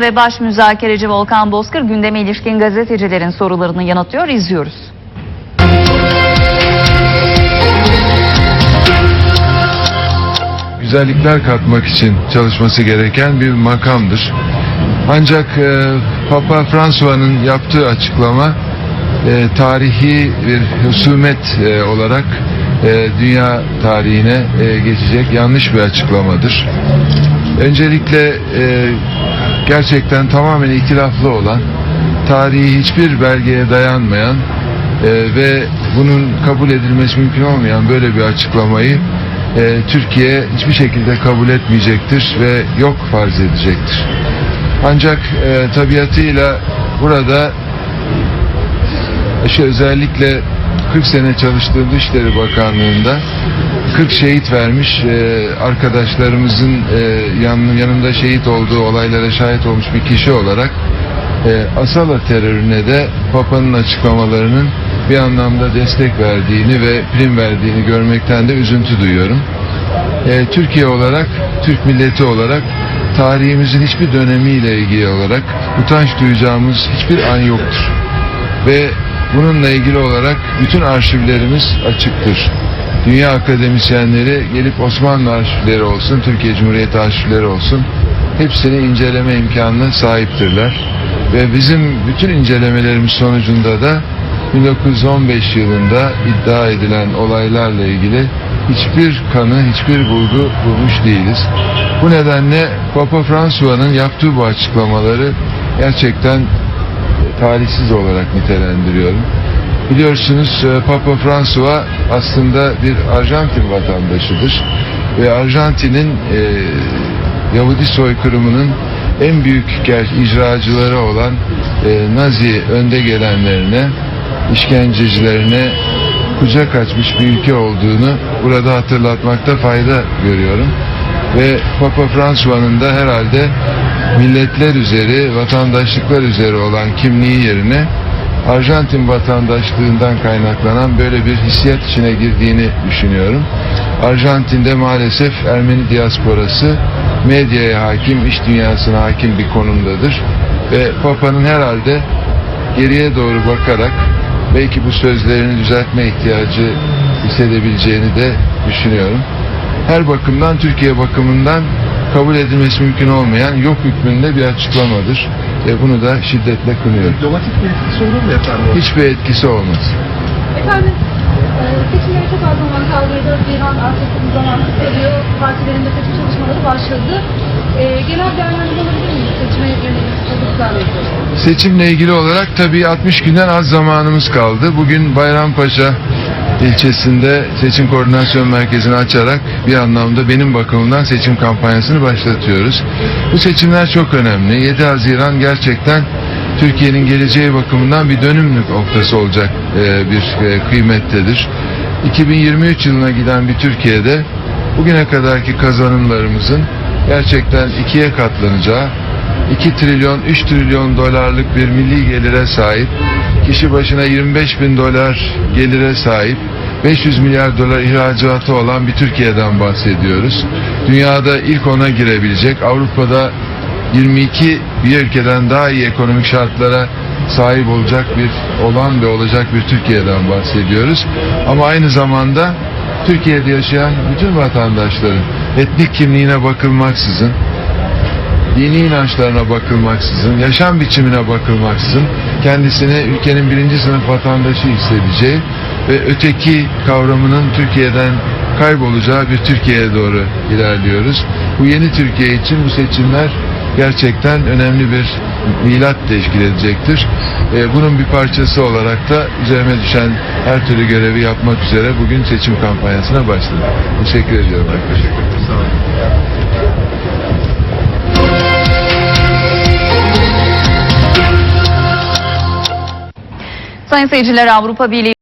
Ve baş müzakereci Volkan Bozkır gündeme ilişkin gazetecilerin sorularını yanıtlıyor. İzliyoruz. güzellikler katmak için çalışması gereken bir makamdır. Ancak e, Papa François'ın yaptığı açıklama e, tarihi bir husumet e, olarak e, dünya tarihine e, geçecek yanlış bir açıklamadır. Öncelikle e, gerçekten tamamen itilaflı olan, tarihi hiçbir belgeye dayanmayan e, ve bunun kabul edilmesi mümkün olmayan böyle bir açıklamayı e, Türkiye hiçbir şekilde kabul etmeyecektir ve yok farz edecektir. Ancak e, tabiatıyla burada işte özellikle 40 sene çalıştığım Dışişleri Bakanlığı'nda 40 şehit vermiş e, arkadaşlarımızın e, yan- yanında şehit olduğu olaylara şahit olmuş bir kişi olarak e, Asala terörüne de Papa'nın açıklamalarının bir anlamda destek verdiğini ve prim verdiğini görmekten de üzüntü duyuyorum. E, Türkiye olarak, Türk milleti olarak tarihimizin hiçbir dönemiyle ilgili olarak utanç duyacağımız hiçbir an yoktur. Ve bununla ilgili olarak bütün arşivlerimiz açıktır. Dünya akademisyenleri gelip Osmanlı arşivleri olsun, Türkiye Cumhuriyeti arşivleri olsun hepsini inceleme imkanına sahiptirler. Ve bizim bütün incelemelerimiz sonucunda da 1915 yılında iddia edilen olaylarla ilgili hiçbir kanı, hiçbir bulgu bulmuş değiliz. Bu nedenle Papa François'ın yaptığı bu açıklamaları gerçekten talihsiz olarak nitelendiriyorum. Biliyorsunuz e, Papa François aslında bir Arjantin vatandaşıdır ve Arjantin'in e, Yahudi soykırımının en büyük ger- icracıları olan e, Nazi önde gelenlerine, işkencecilerine kucak açmış bir ülke olduğunu burada hatırlatmakta fayda görüyorum. Ve Papa François'ın da herhalde milletler üzeri, vatandaşlıklar üzeri olan kimliği yerine Arjantin vatandaşlığından kaynaklanan böyle bir hissiyat içine girdiğini düşünüyorum. Arjantin'de maalesef Ermeni diasporası medyaya hakim, iş dünyasına hakim bir konumdadır. Ve Papa'nın herhalde geriye doğru bakarak belki bu sözlerini düzeltme ihtiyacı hissedebileceğini de düşünüyorum. Her bakımdan Türkiye bakımından kabul edilmesi mümkün olmayan yok hükmünde bir açıklamadır. Ve bunu da şiddetle kınıyorum. Diplomatik bir etkisi olur mu efendim? Hiçbir etkisi olmaz. Efendim, e, seçimlere çok az zaman kaldı. 4 Haziran artık bu zaman geliyor. Partilerin de seçim çalışmaları başladı. E, genel değerlendirme alabilir miyiz? Seçime yönelik. Seçimle ilgili olarak tabii 60 günden az zamanımız kaldı. Bugün Bayrampaşa ilçesinde seçim koordinasyon merkezini açarak bir anlamda benim bakımımdan seçim kampanyasını başlatıyoruz. Bu seçimler çok önemli. 7 Haziran gerçekten Türkiye'nin geleceği bakımından bir dönümlük noktası olacak e, bir e, kıymettedir. 2023 yılına giden bir Türkiye'de bugüne kadarki kazanımlarımızın gerçekten ikiye katlanacağı 2 trilyon 3 trilyon dolarlık bir milli gelire sahip kişi başına 25 bin dolar gelire sahip 500 milyar dolar ihracatı olan bir Türkiye'den bahsediyoruz. Dünyada ilk ona girebilecek Avrupa'da 22 bir ülkeden daha iyi ekonomik şartlara sahip olacak bir olan ve olacak bir Türkiye'den bahsediyoruz. Ama aynı zamanda Türkiye'de yaşayan bütün vatandaşların etnik kimliğine bakılmaksızın dini inançlarına bakılmaksızın, yaşam biçimine bakılmaksızın kendisini ülkenin birinci sınıf vatandaşı hissedeceği ve öteki kavramının Türkiye'den kaybolacağı bir Türkiye'ye doğru ilerliyoruz. Bu yeni Türkiye için bu seçimler gerçekten önemli bir milat teşkil edecektir. Ee, bunun bir parçası olarak da üzerime düşen her türlü görevi yapmak üzere bugün seçim kampanyasına başladım. Teşekkür ediyorum arkadaşlar. Sağ Sayın seyirciler Avrupa Birliği